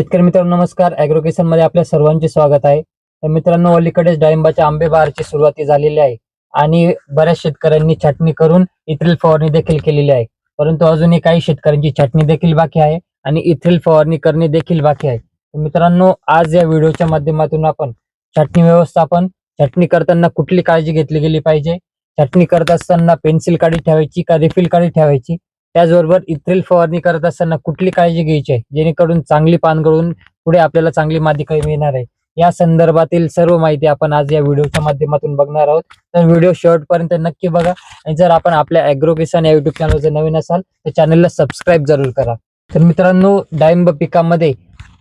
शेतकरी मित्रांनो नमस्कार. अॅग्रोकेशनमध्ये आपल्या सर्वांचे स्वागत आहे. तर मित्रांनो अलीकडेच डाळिंबाच्या आंबे बहारची सुरुवाती झालेली आहे आणि बऱ्याच शेतकऱ्यांनी छाटणी करून इथ्रिल फवारणी देखील केलेली आहे. परंतु अजूनही काही शेतकऱ्यांची छाटणी देखील बाकी आहे आणि इथ्रिल फवारणी करणे देखील बाकी आहे. मित्रांनो आज या व्हिडिओच्या माध्यमातून आपण छाटणी व्यवस्थापन छाटणी करताना कुठली काळजी घेतली गेली पाहिजे? छाटणी करत असताना पेन्सिल काढी ठेवायची का रिफिल काढी ठेवायची? त्याचबरोबर इथ्रिल फवारणी करत असताना कुठली काळजी घ्यायची आहे? जेणेकरून चांगली पान गळून पुढे आपल्याला चांगली माती मिळणार आहे. या संदर्भातील सर्व माहिती आपण आज या व्हिडिओच्या माध्यमातून बघणार आहोत. तर व्हिडिओ शेवट पर्यंत नक्की बघा. आणि जर आपण आपल्या अॅग्रो किसान या युट्यूब चॅनल जर नवीन असाल तर चॅनलला सबस्क्राईब जरूर करा. तर मित्रांनो डाळिंब पिकामध्ये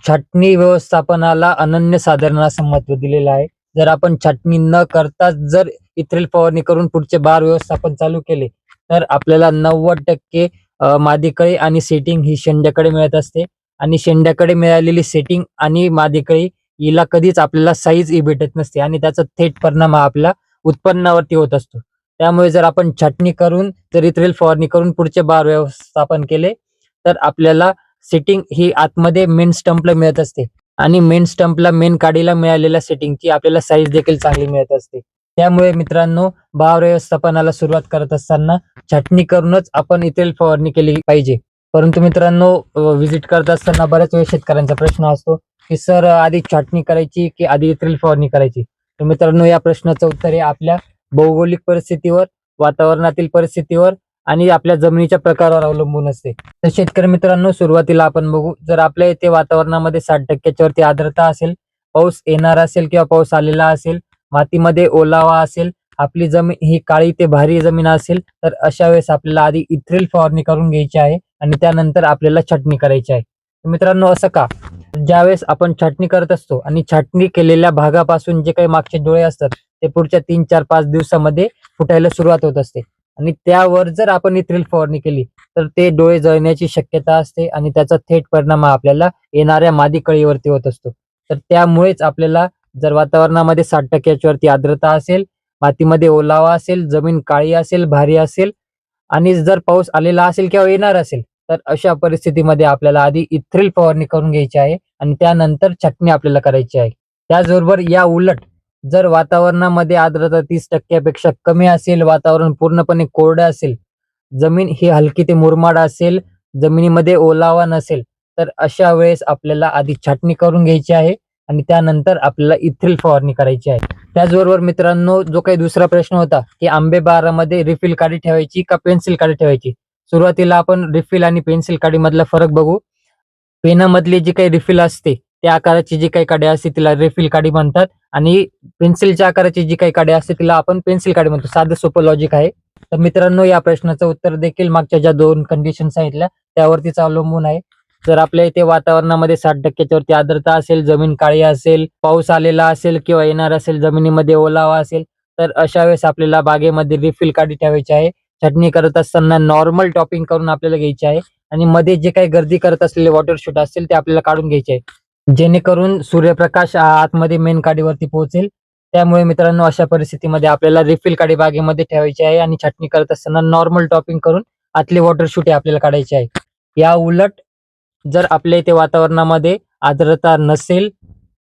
छाटणी व्यवस्थापनाला अनन्य साधारण असं महत्त्व दिलेलं आहे. जर आपण छाटणी न करताच जर इथ्रिल फवारणी करून पुढचे बार व्यवस्थापन चालू केले तर आपल्याला नव्वद टक्के मादीकळी आणि सेटिंग ही शेंड्याकडे मिळत असते. आणि शेंड्याकडे मिळालेली सेटिंग आणि मादीकळी हिला कधीच आपल्याला साईज ही भेटत नसते आणि त्याचा थेट परिणाम हा आपल्या उत्पन्नावरती होत असतो. त्यामुळे जर आपण छाटणी करून जर इथ्रिल फवारणी करून पुढचे बार व्यवस्थापन केले तर आपल्याला सेटिंग ही आतमध्ये मेन स्टंपला मिळत असते. आणि मेन स्टंपला मेन काडीला मिळालेल्या सेटिंगची आपल्याला साईज देखील चांगली मिळत असते. त्यामुळे मित्रांनो बाव व्यवस्थापनाला सुरुवात करत असताना छाटणी करूनच आपण इथेल फवारणी केली पाहिजे. परंतु मित्रांनो व्हिजिट करत असताना बऱ्याच वेळ शेतकऱ्यांचा प्रश्न असतो की सर आधी छाटणी करायची की आधी इथेल फवारणी करायची? तर मित्रांनो या प्रश्नाचं उत्तर हे आपल्या भौगोलिक परिस्थितीवर वातावरणातील परिस्थितीवर आणि आपल्या जमिनीच्या प्रकारावर अवलंबून असते. तर शेतकरी मित्रांनो सुरुवातीला आपण बघू जर आपल्या इथे वातावरणामध्ये साठ टक्क्याच्या वरती आर्द्रता असेल पाऊस येणार असेल किंवा पाऊस आलेला असेल मातीमध्ये ओलावा असेल आपली जमीन ही काळी ते भारी जमीन असेल तर अशा वेळेस आपल्याला आधी इथ्रिल फवारणी करून घ्यायची आहे आणि त्यानंतर आपल्याला छाटणी करायची आहे. मित्रांनो असं का? ज्यावेळेस आपण छाटणी करत असतो आणि छाटणी केलेल्या भागापासून जे काही मागचे डोळे असतात ते पुढच्या तीन चार पाच दिवसामध्ये फुटायला सुरुवात होत असते. आणि त्यावर जर आपण इथ्रिल फवारणी केली तर ते डोळे जळण्याची शक्यता असते आणि त्याचा थेट परिणाम आपल्याला येणाऱ्या मादी कळीवरती होत असतो. तर त्यामुळेच आपल्याला जर वातावरणामध्ये साठ टक्क्याच्या वरती आर्द्रता असेल मातीमध्ये ओलावा असेल जमीन काळी असेल भारी असेल आणि जर पाऊस आलेला असेल किंवा येणार असेल तर अशा परिस्थितीमध्ये आपल्याला आधी इथ्रिल फवारणी करून घ्यायची आहे आणि त्यानंतर छाटणी आपल्याला करायची आहे. त्याचबरोबर या उलट जर वातावरणामध्ये आर्द्रता तीस टक्क्यापेक्षा कमी असेल वातावरण पूर्णपणे कोरडं असेल जमीन ही हलकी ते मुरमाड असेल जमिनीमध्ये ओलावा नसेल तर अशा वेळेस आपल्याला आधी छाटणी करून घ्यायची आहे. आणि त्यानंतर आपल्याला इथ्रिल फवारणी करायची आहे. त्याचबरोबर मित्रांनो जो काही दुसरा प्रश्न होता की आंबे बारामध्ये रिफिल काडी ठेवायची का पेन्सिल काडी ठेवायची? सुरुवातीला आपण रिफिल आणि पेन्सिल काडी मधला फरक बघू. पेनामधली जी काही रिफिल असते त्या आकाराची जी काही काडी असते तिला रिफिल काडी म्हणतात. आणि पेन्सिलच्या आकाराची जी काही काडी असते तिला आपण पेन्सिल काडी म्हणतो. साधं सोपं लॉजिक आहे. तर मित्रांनो या प्रश्नाचं उत्तर देखील मागच्या ज्या दोन कंडिशन सांगितल्या त्यावरतीच अवलंबून आहे. जर आपल्या इथे वातावरणामध्ये साठ टक्क्याच्या वरती आर्द्रता असेल जमीन काळी असेल पाऊस आलेला असेल किंवा येणार असेल जमिनीमध्ये ओलावा असेल तर अशा वेळेस आपल्याला बागेमध्ये रिफिल काढी ठेवायची आहे. छाटणी करत असताना नॉर्मल टॉपिंग करून आपल्याला घ्यायची आहे. आणि मध्ये जे काही गर्दी करत असलेले वॉटर शूट असतील ते आपल्याला काढून घ्यायचे आहे. जेणेकरून सूर्यप्रकाश आतमध्ये मेन काडीवरती पोहोचेल. त्यामुळे मित्रांनो अशा परिस्थितीमध्ये आपल्याला रिफिल काडी बागेमध्ये ठेवायची आहे. आणि छाटणी करत असताना नॉर्मल टॉपिंग करून आतले वॉटर शूट हे आपल्याला काढायचे आहे. या उलट जर आपल्या इथे वातावरणामध्ये आर्द्रता नसेल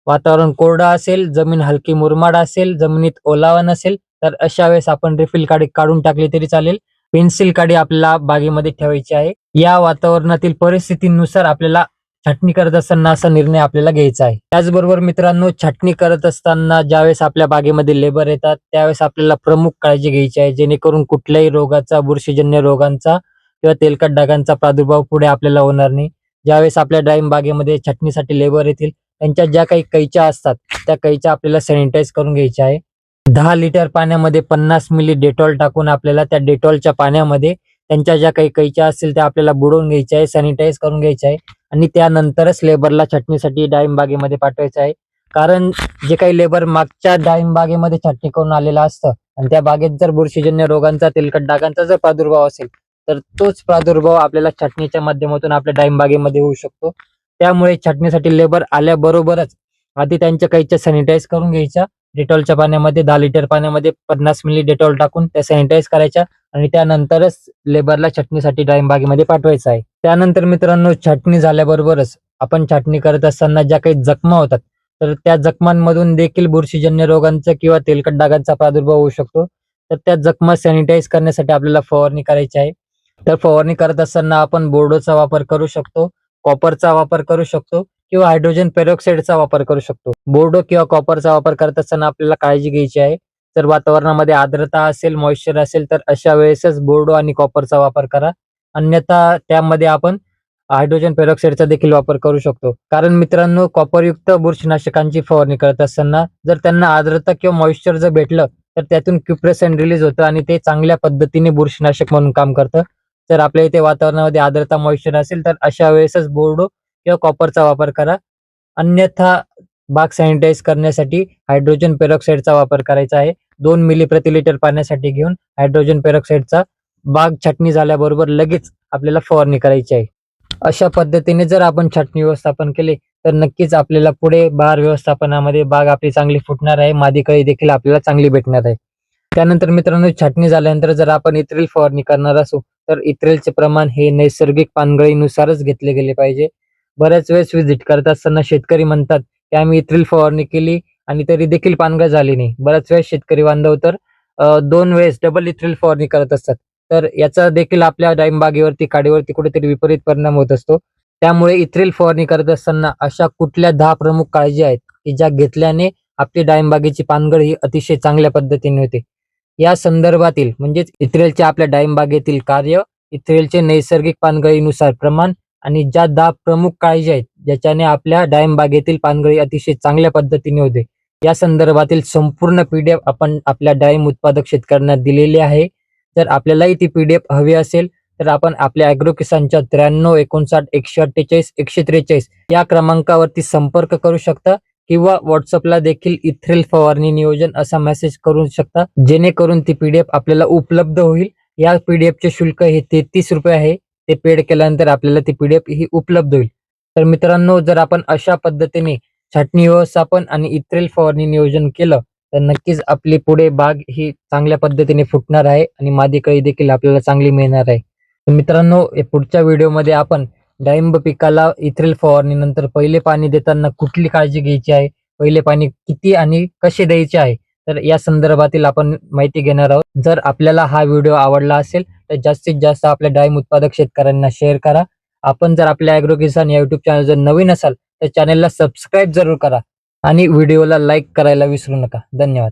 वातावरण कोरडं असेल जमीन हलकी मुरमाड असेल जमिनीत ओलावा नसेल तर अशा वेळेस आपण रिफिल काडी काढून टाकली तरी चालेल. पेन्सिल काडी आपल्याला बागेमध्ये ठेवायची आहे. या वातावरणातील परिस्थितीनुसार आपल्याला छाटणी करत असताना असा निर्णय आपल्याला घ्यायचा आहे. त्याचबरोबर मित्रांनो छाटणी करत असताना ज्यावेळेस आपल्या बागेमध्ये लेबर येतात त्यावेळेस आपल्याला प्रमुख काळजी घ्यायची आहे. जेणेकरून कुठल्याही रोगाचा बुरशीजन्य रोगांचा किंवा तेलकट डागांचा प्रादुर्भाव पुढे आपल्याला होणार नाही. ज्यावेळेस आपल्या ड्राईम बागेमध्ये छाटणीसाठी लेबर येतील त्यांच्या ज्या काही कैच्या असतात त्या कैच्या आपल्याला सॅनिटाईज करून घ्यायच्या आहे. दहा लिटर पाण्यामध्ये पन्नास मिली डेटॉल टाकून आपल्याला त्या डेटॉलच्या पाण्यामध्ये त्यांच्या ज्या काही कैच्या असतील त्या आपल्याला बुडवून घ्यायच्या आहे सॅनिटाईज करून घ्यायच्या आहे. आणि त्यानंतरच लेबरला छाटणीसाठी डाळिंब बागेमध्ये पाठवायचं आहे. कारण जे काही लेबर मागच्या डाळिंब बागेमध्ये छाटणी करून आलेलं असतं आणि त्या बागेत जर बुरशीजन्य रोगांचा तेलकट डागांचा जर प्रादुर्भाव असेल तर तोच प्रादुर्भाव आपल्याला छाटणीच्या माध्यमातून आपल्या डाळिंबागेमध्ये होऊ शकतो. त्यामुळे छाटणीसाठी लेबर आल्याबरोबरच आधी त्यांच्या काहीच्या सॅनिटाईज करून घ्यायच्या. डेटॉलच्या पाण्यामध्ये दहा लिटर पाण्यामध्ये पन्नास मिली डेटॉल टाकून त्या सॅनिटाईज करायच्या आणि त्यानंतरच लेबरला छाटणीसाठी डाळिंबागेमध्ये पाठवायचं आहे. त्यानंतर मित्रांनो छाटणी झाल्याबरोबरच आपण छाटणी करत असताना ज्या काही जखमा होतात तर त्या जखमांमधून देखील बुरशीजन्य रोगांचा किंवा तेलकट डागांचा प्रादुर्भाव होऊ शकतो. तर त्या जखमा सॅनिटाईज करण्यासाठी आपल्याला फवारणी करायची आहे. तर फवारणी करत असताना आपण बोर्डोचा वापर करू शकतो कॉपरचा वापर करू शकतो किंवा हायड्रोजन पेरोक्साईडचा वापर करू शकतो. बोर्डो किंवा कॉपरचा वापर करत असताना आपल्याला काळजी घ्यायची आहे. जर वातावरणामध्ये आर्द्रता असेल मॉइश्चर असेल तर अशा वेळेसच बोर्डो आणि कॉपरचा वापर करा. अन्यथा त्यामध्ये आपण हायड्रोजन पेरोक्साईडचा देखील वापर करू शकतो. कारण मित्रांनो कॉपरयुक्त बुरशीनाशकांची फवारणी करत असताना जर त्यांना आर्द्रता किंवा मॉइश्चर जर भेटलं तर त्यातून क्युप्रेसन रिलीज होतं आणि ते चांगल्या पद्धतीने बुरशीनाशक म्हणून काम करतं. जर आपल्या इथे वातावरणामध्ये आर्द्रता मॉइश्चर असेल तर अशा वेळेसच बोर्डो किंवा कॉपरचा वापर करा. अन्यथा बाग सॅनिटाईज करण्यासाठी हायड्रोजन पेरॉक्साईडचा वापर करायचा आहे. दोन मिली प्रति लिटर पाण्यासाठी घेऊन हायड्रोजन पेरॉक्साईडचा बाग छाटणी झाल्याबरोबर लगेच आपल्याला फवारणी करायची आहे. अशा पद्धतीने जर आपण छाटणी व्यवस्थापन केले तर नक्कीच आपल्याला पुढे बार व्यवस्थापनामध्ये बाग आपली चांगली फुटणार आहे. मादी कळी देखील आपल्याला चांगली भेटणार आहे. त्यानंतर मित्रांनो छाटणी झाल्यानंतर जर आपण इत्रेल फवारणी करणार असू तर इत्रेलचे प्रमाण हे नैसर्गिक पानगळीनुसारच घेतले गेले पाहिजे. बऱ्याच वेळेस व्हिजिट करत असताना शेतकरी म्हणतात की आम्ही इत्रेल फवारणी केली आणि तरी देखील पानगळ झाली नाही. बऱ्याच वेळेस शेतकरी बांधव तर दोन वेळेस डबल इत्रेल फवारणी करत असतात. तर याचा देखील आपल्या डाळिंबागेवरती काडीवरती कुठेतरी विपरीत परिणाम होत असतो. त्यामुळे इथ्रेल फवारणी करत असताना अशा कुठल्या दहा प्रमुख काळजी आहेत की ज्या घेतल्याने आपली डाळिंबागेची पानगळ ही अतिशय चांगल्या पद्धतीने होते? या संदर्भातील म्हणजेच इथ्रेलचे आपल्या डाळिंब कार्य इथ्रेलचे नैसर्गिक पानगळीनुसार प्रमाण आणि ज्या दहा प्रमुख काळजी आहेत ज्याच्याने आपल्या डाळिंबबागेतील पानगळी अतिशय चांगल्या पद्धतीने होते. या संदर्भातील संपूर्ण पीडीएफ आपण आपल्या डाळिंब उत्पादक शेतकऱ्यांना दिलेली आहे. जर आपल्यालाही ती पीडीएफ हवी असेल तर आपण आपल्या अॅग्रो किसानच्या त्र्याण्णव एकोणसाठ एकशे अठ्ठेचाळीस एकशे त्रेचाळीस या क्रमांकावरती संपर्क करू शकता. किंवा व्हॉट्सअपला देखील इथ्रेल फवारणी नियोजन असा मेसेज करू शकता. जेणेकरून ती पीडीएफ आपल्याला उपलब्ध होईल. या पीडीएफचे शुल्क हे तेहतीस रुपये आहे. ते पेड केल्यानंतर आपल्याला ती पीडीएफ ही उपलब्ध होईल. तर मित्रांनो जर आपण अशा पद्धतीने छाटणी व्यवस्थापन आणि इथ्रेल फवारणी नियोजन केलं तर नक्कीच आपली पुढे बाग ही चांगल्या पद्धतीने फुटणार आहे आणि मादी कळी देखील आपल्याला चांगली मिळणार आहे. तर मित्रांनो पुढच्या व्हिडिओमध्ये आपण डाळिंब पिकाला इथ्रेल फवारणीनंतर पहिले पाणी देताना कुठली काळजी घ्यायची आहे? पहिले पाणी किती आणि कसे द्यायचे आहे? तर या संदर्भातील आपण माहिती घेणार आहोत. जर आपल्याला हा व्हिडिओ आवडला असेल तर जास्तीत जास्त आपल्या डाळिंब उत्पादक शेतकऱ्यांना शेअर करा. आपण जर आपल्या अॅग्रो किसान या युट्यूब चॅनल जर नवीन असाल तर चॅनलला सबस्क्राईब जरूर करा आणि व्हिडिओला लाईक करायला विसरू नका. धन्यवाद.